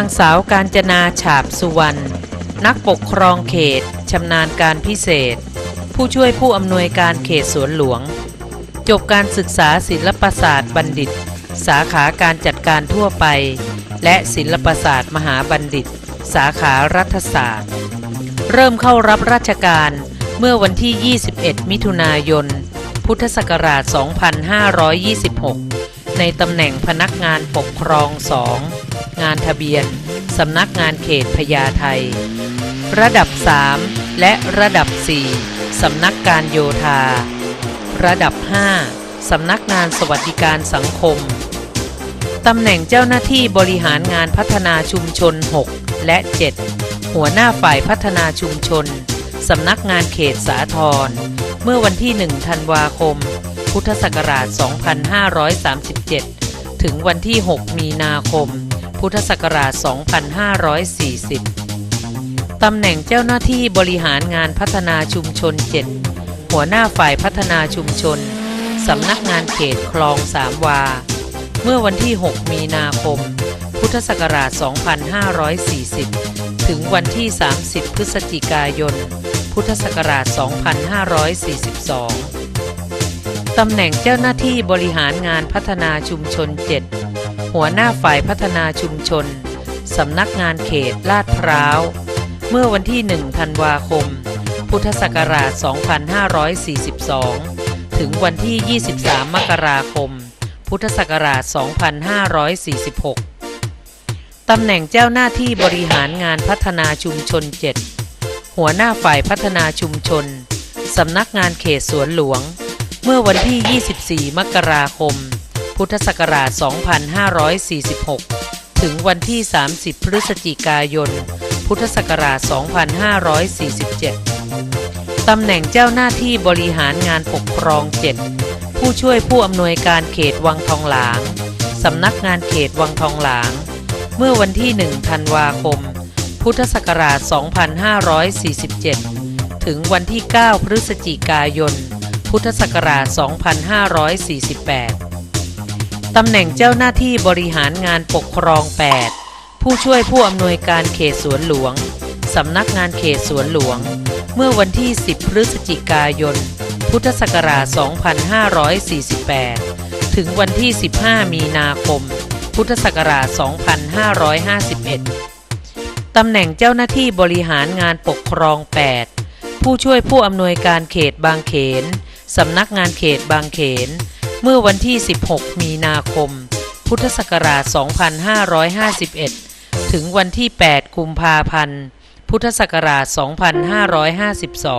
นางสาวการจนาฉาบสุวรรณ นักปกครองเขต ชำนาญการพิเศษ ผู้ช่วยผู้อำนวยการเขตสวนหลวง จบการศึกษาศิลปศาสตร์บัณฑิต สาขาการจัดการทั่วไป และศิลปศาสตร์มหาบัณฑิต สาขารัฐศาสตร์ เริ่มเข้ารับราชการเมื่อวันที่ 21 มิถุนายน พุทธศักราช 2526 ในตำแหน่งพนักงานปกครอง2ง งานทะเบียน สำนักงานเขตพญาไทระดับ 3 และระดับ 4 สำนักการโยธา ระดับ 5 สำนักงานสวัสดิการสังคม ตำแหน่งเจ้าหน้าที่บริหารงานพัฒนาชุมชน 6 และ 7 หัวหน้าฝ่ายพัฒนาชุมชน สำนักงานเขตสาทรเมื่อวันที่ 1 ธันวาคม พุทธศักราช 2537 ถึงวันที่ 6 มีนาคม พุทธศักราช 2540 ตำแหน่งเจ้าหน้าที่บริหารงานพัฒนาชุมชน 7 หัวหน้าฝ่ายพัฒนาชุมชน สำนักงานเขตคลองสามวา เมื่อวันที่ 6 มีนาคม พุทธศักราช 2540 ถึงวันที่ 30 พฤศจิกายน พุทธศักราช 2542 ตำแหน่งเจ้าหน้าที่บริหารงานพัฒนาชุมชน 7 หัวหน้าฝ่ายพัฒนาชุมชน สำนักงานเขตลาดพร้าว เมื่อวันที่ 1 ธันวาคม พุทธศักราช 2542 ถึงวันที่ 23 มกราคม พุทธศักราช 2546 ตำแหน่งเจ้าหน้าที่บริหารงานพัฒนาชุมชน 7 หัวหน้าฝ่ายพัฒนาชุมชน สำนักงานเขตสวนหลวง เมื่อวันที่ 24 มกราคม พุทธศักราช 2546 ถึงวันที่ 30 พฤศจิกายน พุทธศักราช 2547 ตำแหน่งเจ้าหน้าที่บริหารงานปกครอง 7 ผู้ช่วยผู้อำนวยการเขตวังทองหลาง สำนักงานเขตวังทองหลาง เมื่อวันที่ 1 ธันวาคม พุทธศักราช 2547 ถึงวันที่ 9 พฤศจิกายน พุทธศักราช 2548 ตำแหน่งเจ้าหน้าที่บริหารงานปกครอง 8 ผู้ช่วยผู้อำนวยการเขตสวนหลวง สำนักงานเขตสวนหลวง เมื่อวันที่ 10 พฤศจิกายน พุทธศักราช 2548 ถึงวันที่ 15 มีนาคม พุทธศักราช 2551 ตำแหน่งเจ้าหน้าที่บริหารงานปกครอง 8 ผู้ช่วยผู้อำนวยการเขตบางเขน สำนักงานเขตบางเขน เมื่อวันที่ 16 มีนาคม พุทธศักราช 2551 ถึงวันที่ 8 กุมภาพันธ์ พุทธศักราช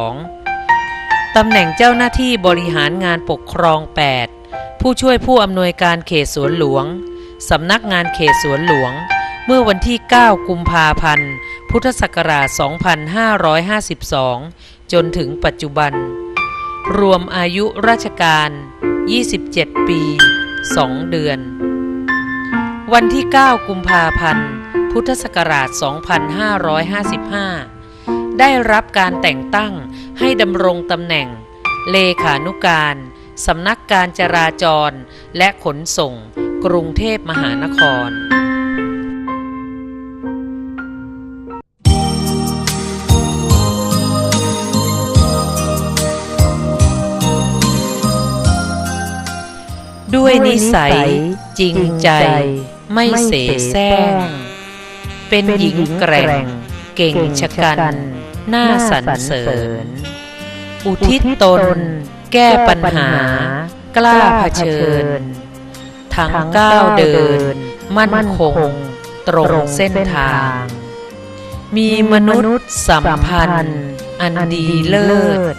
2552 ตำแหน่งเจ้าหน้าที่บริหารงานปกครอง 8 ผู้ช่วยผู้อำนวยการเขตสวนหลวง สำนักงานเขตสวนหลวง เมื่อวันที่ 9 กุมภาพันธ์ พุทธศักราช 2552 จนถึงปัจจุบัน รวมอายุราชการ 27 ปี 2 เดือน วันที่ 9 กุมภาพันธ์ พุทธศักราช 2555 ได้รับการแต่งตั้งให้ดำรงตำแหน่ง เลขานุการสำนักการจราจรและขนส่ง กรุงเทพมหานคร ด้วยนิสัยจริงใจ ไม่เสแสร้ง เป็นหญิงแกร่ง เก่งชะกัน น่าสรรเสริญ อุทิศตน แก้ปัญหา กล้าเผชิญ ทั้งก้าวเดิน มั่นคง ตรงเส้นทาง มีมนุษย์สัมพันธ์ อันดีเลิศ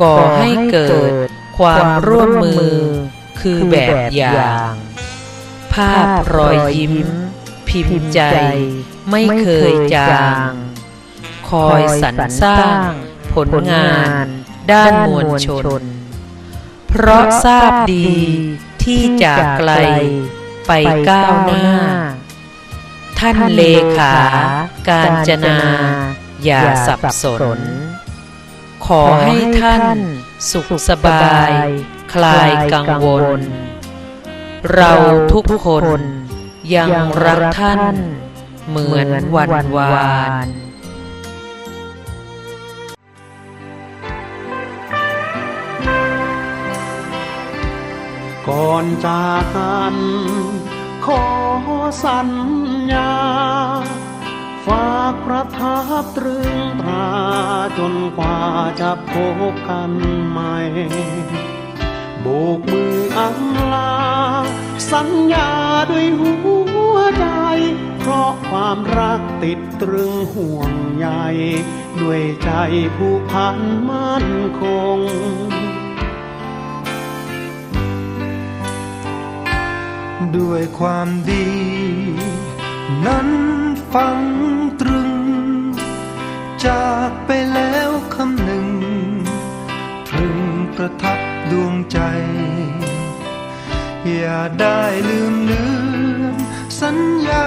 ก่อให้เกิดความร่วมมือ คือแบบอย่าง ภาพรอยยิ้ม พิมพ์ใจ ไม่เคยจาง คอยสรรสร้าง ผลงาน ด้านมวลชน เพราะทราบดีที่จากไกลไปก้าวหน้า ท่านเลขา การจนา อย่าสับสน ขอให้ท่าน สุขสบาย คลายกังวล เราทุกคนยังรักท่าน เหมือนวันวานก่อนจากกันขอสัญญา ฝากประทับตรึงตราจนกว่าจะพบกัน โบกมืออำลา สัญญาด้วยหัวใจ เพราะความรักติดตรึงห่วงใยด้วยใจผู้พันมั่นคงด้วยความดี นั้นฟังตรึง จากไปแล้วคำหนึ่งตรึง ประทับดวงใจ อย่าได้ลืมเลือนสัญญา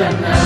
สัญ